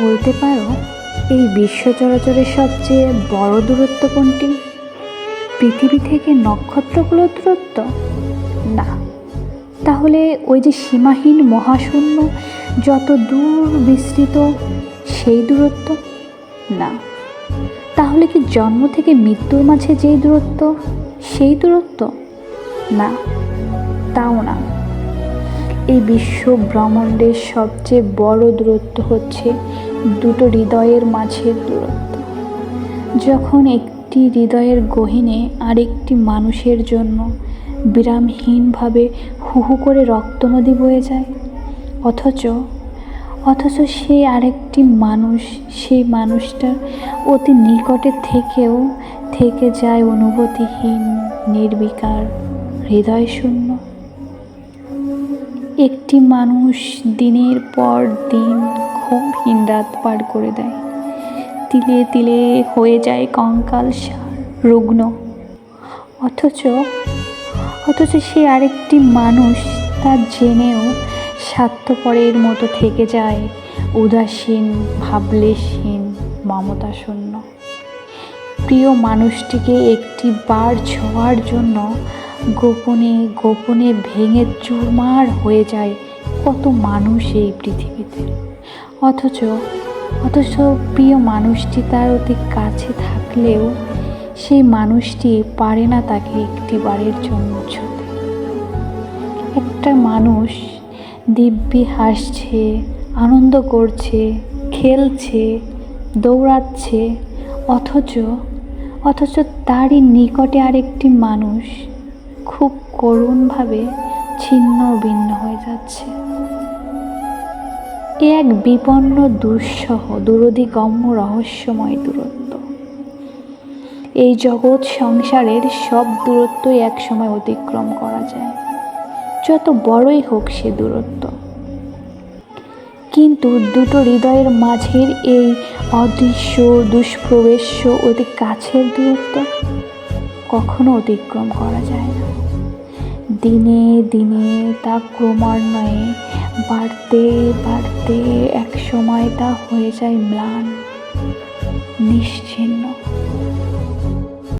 বলতে পারো, এই বিশ্ব চরাচরের সবচেয়ে বড় দূরত্ব কোনটি? পৃথিবী থেকে নক্ষত্রগুলোর দূরত্ব? না। তাহলে ওই যে সীমাহীন মহাশূন্য যত দূর বিস্তৃত, সেই দূরত্ব? না। তাহলে কি জন্ম থেকে মৃত্যুর মাঝে যেই দূরত্ব, সেই দূরত্ব? না। তাও না। এই বিশ্ব ব্রহ্মাণ্ডের সবচেয়ে বড় দূরত্ব হচ্ছে দুটো হৃদয়ের মাঝের দূরত্ব। যখন একটি হৃদয়ের গহীনে আরেকটি মানুষের জন্য বিরামহীনভাবে হু হু করে রক্তনদী বয়ে যায়, অথচ অথচ সেই আরেকটি মানুষ, সেই মানুষটার অতি নিকটে থেকেও থেকে যায় অনুভূতিহীন, নির্বিকার হৃদয় শূন্য একটি মানুষ দিনের পর দিন ঘুমহীন রাত পার করে দেয়। তিলে তিলে হয়ে যায় কঙ্কাল রুগ্ন। অথচ অথচ সে আরেকটি মানুষ তা জেনেও স্বার্থপরের মতো থেকে যায় উদাসীন, ভাবলেশহীন মমতা শূন্য প্রিয় মানুষটিকে একটি বার ছোঁয়ার জন্য গোপনে গোপনে ভেঙে চুরমার হয়ে যায় কত মানুষ এই পৃথিবীতে। অথচ অথচ প্রিয় মানুষটি তার অতি কাছে থাকলেও সেই মানুষটি পারে না তাকে একটি বারের জন্য ছুতে। একটা মানুষ দিব্যি হাসছে, আনন্দ করছে, খেলছে, দৌড়াচ্ছে, অথচ অথচ তারই নিকটে আরেকটি মানুষ খুব করুণভাবে ছিন্ন ভিন্ন হয়ে যাচ্ছে। এ এক বিপন্ন, দুঃসহ দুরধিগম্য রহস্যময় দূরত্ব। এই জগৎ সংসারের সব দূরত্বই একসময় অতিক্রম করা যায়। যত বড়ই হোক সে দূরত্ব। কিন্তু দুটো হৃদয়ের মাঝের এই অদৃশ্য, দুষ্প্রবেশ্য অতি কাছের দূরত্ব কখনো অতিক্রম করা যায় না। দিনে দিনে তা ক্রমান্বয়ে বাড়তে বাড়তে এক সময় তা হয়ে যায় ম্লান নিশ্চিহ্ন